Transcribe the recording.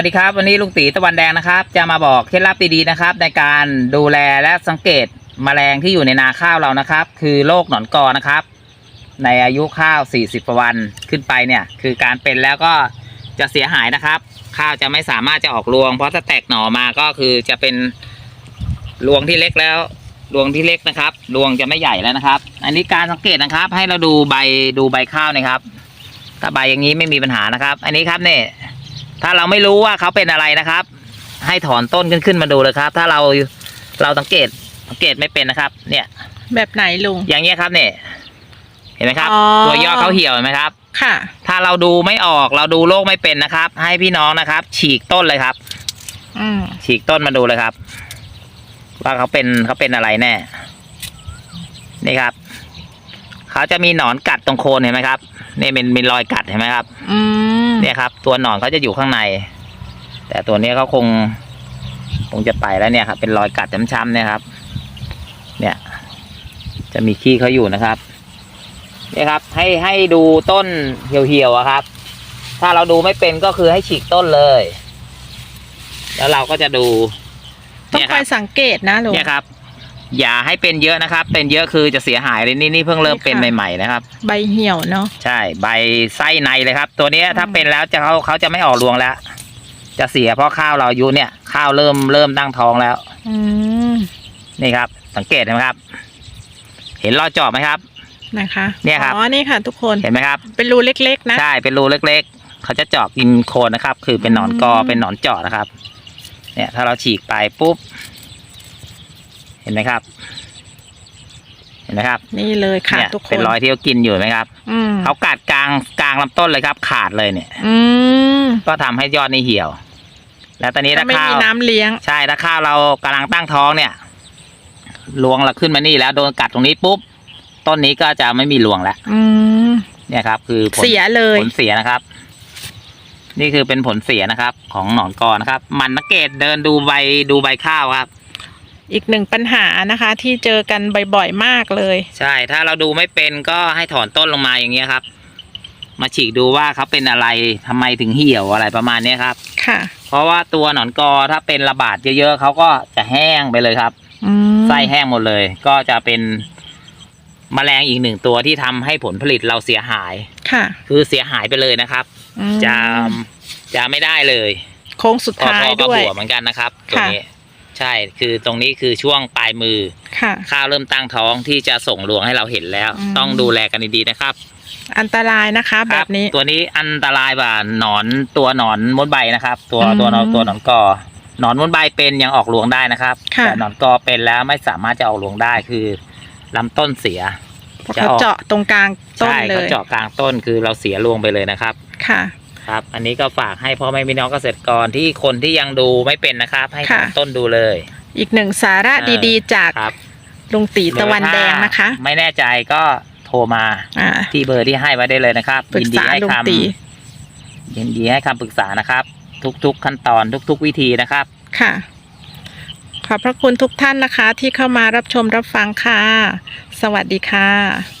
สวัสดีครับวันนี้ลุงตีตะวันแดงนะครับ จะมาบอกเคล็ดลับดีๆนะครับ ในการดูแลและสังเกตแมลงที่อยู่ในนาข้าวเรานะครับ คือโรคหนอนกอนะครับ ในอายุข้าว 40กว่าวันขึ้นไปเนี่ยคือการเป็นแล้วก็จะเสียหายนะครับ ข้าวจะไม่สามารถจะออกรวง เพราะถ้าแตกหน่อมาก็คือจะเป็นรวงที่เล็กแล้วรวงที่เล็กนะครับรวงจะไม่ใหญ่แล้วนะครับ อันนี้การสังเกตนะครับ ให้เราดูใบดูใบข้าวนะครับ ถ้าใบอย่างนี้ไม่มีปัญหานะครับ อันนี้ครับเนี่ย ถ้าเราไม่รู้ว่าเขาเป็นอะไรนะครับ ให้ถอนต้นขึ้นขึ้นมาดูเลยครับ ถ้าเราเราสังเกตสังเกตไม่เป็นนะครับ เนี่ย แบบไหนลุง อย่างเงี้ยครับเนี่ย เห็นไหมครับ อ๋อ ตัวยอดเขาเหี่ยวเห็นไหมครับ ค่ะ ถ้าเราดูไม่ออกเราดูโรคไม่เป็นนะครับ ให้พี่น้องนะครับ ฉีกต้นเลยครับ อืมฉีกต้นมาดูเลยครับ ว่าเขาเป็นเขาเป็นอะไรแน่ นี่ครับเขาจะมีหนอนกัดตรงโคนเห็นไหมครับ นี่เป็นมีรอยกัดเห็นไหมครับ อืม เนี่ยครับ ตัวหนอนเขาจะอยู่ข้างใน แต่ตัวนี้เขาคง คงจะไปแล้วเนี่ยครับ เป็นรอยกัดช้ำๆเนี่ยครับ เนี่ย จะมีขี้เขาอยู่นะครับเนี่ยครับ ให้ให้ดูต้นเหี่ยวๆอะครับ ถ้าเราดูไม่เป็นก็คือให้ฉีกต้นเลย แล้วเราก็จะดูต้องเนี่ยคคอรัยบสังเกตนะลุงเนี่ยครับ อย่าให้เป็นเยอะนะครับ เป็นเยอะคือจะเสียหายเลยนี่นี่เพิ่งเริ่มนี่ค่ะเป็นใหม่ ๆ นะครับ ใบเหี่ยวเนาะใช่ใบไส้ในเลยครับ ตัวเนี้ยถ้าอืมเป็นแล้วจะเขาเขาจะไม่ออกรวงแล้ว จะเสียเพราะข้าวเราอายุเนี่ย ข้าวเริ่มเริ่มตั้งท้องแล้ว อืมนี่ครับ สังเกตเห็นไหมครับ เห็นรอยเจอบไหมครับ นะคะเนี่ยครับ อ๋อนี่ค่ะ ทุกคนเห็นไหมครับ เป็นรูเล็กๆนะใช่เป็นรูเล็ก ๆ เขาจะเจาะกินโคนนะครับ คือเป็นหนอนกออืมเป็นหนอนเจาะนะครับ เนี่ย ถ้าเราฉีกไปปุ๊บเห็นไหมครับ เห็นไหมครับ นี่เลยค่ะเนี่ยทุกคนเป็นรอยที่เขากินอยู่เห็นไหมครับอืมเขากัดกลางกลางลำต้นเลยครับ ขาดเลยเนี่ย อืมก็ทำให้ยอดนี่เหี่ยว แล้วตอนนี้ถ้าถ้าไม่ข้ามีวน้ำเลี้ยง ใช่ถ้าข้าวเรากำลังตั้งท้องเนี่ยรวงเราขึ้นมานี่แล้วโดนกัดตรงนี้ปุ๊บต้นนี้ก็จะไม่มีรวงแล้วอืมเนี่ยครับ คือผล เสียเลย ผลเสียนะครับ นี่คือเป็นผลเสียนะครับ ของหนอนกอนะครับ มันสังเกตเดินดูใบดูใบข้าวครับ อีกหนึ่งปัญหานะคะ ที่เจอกันบ่อยๆมากเลย ใช่ ถ้าเราดูไม่เป็นก็ให้ถอนต้นลงมาอย่างเงี้ยครับ มาฉีกดูว่าเขาเป็นอะไรทำไมถึงเหี่ยวอะไรประมาณเนี้ยครับ ค่ะ เพราะว่าตัวหนอนกอถ้าเป็นระบาดเยอะๆเขาก็จะแห้งไปเลยครับ อืมไส้แห้งหมดเลย ก็จะเป็นแมลงอีกหนึ่งตัวที่ทำให้ผลผลิตเราเสียหาย ค่ะคือเสียหายไปเลยนะครับ อืมจะจะไม่ได้เลยโค้งสุดพอท้าพยอก็ด้วย บวเหมือนกันนะครับตรงค่ะ นี้ ใช่คือตรงนี้คือช่วงปลายมือ ค่ะ ข้าวเริ่มตั้งท้องที่จะส่งรวงให้เราเห็นแล้ว อืม ต้องดูแลกันดีๆนะครับอันตรายนะคะ คแบรับนี้ ตัวนี้อันตรายกว่าหนอนตัวหนอนมดใบนะครับ ตัวอืมตัวหนอนตัวหนอนกอหนอนมดใบเป็นยังออกรวงได้นะครับค่ะ แต่หนอนกอเป็นแล้วไม่สามารถจะออกรวงได้คือลำต้นเสียเพราะเขาเจาะตรงกลางต้นใช่เลเขายเจาะกลางต้นคือเราเสียรวงไปเลยนะครับ ค่ะ ครับ อันนี้ก็ฝากให้พ่อแม่พี่น้องเกษตรกรที่คนที่ยังดูไม่เป็นนะครับ ให้ค่ะถอนต้นดูเลย อีกหนึ่งสาระเออ ดีๆ จากครับลุงตีตะวันแดงนะคะถ้าไม่แน่ใจก็โทรมาอ่าที่เบอร์ที่ให้ไว้ได้เลยนะครับปรึกยินดีษาให้ลุงคตีำยินดีให้คำปรึกษานะครับ ทุกๆขั้นตอนทุก ๆ วิธีนะครับ ค่ะ ขอบพระคุณทุกท่านนะคะ ที่เข้ามารับชมรับฟังค่ะ สวัสดีค่ะ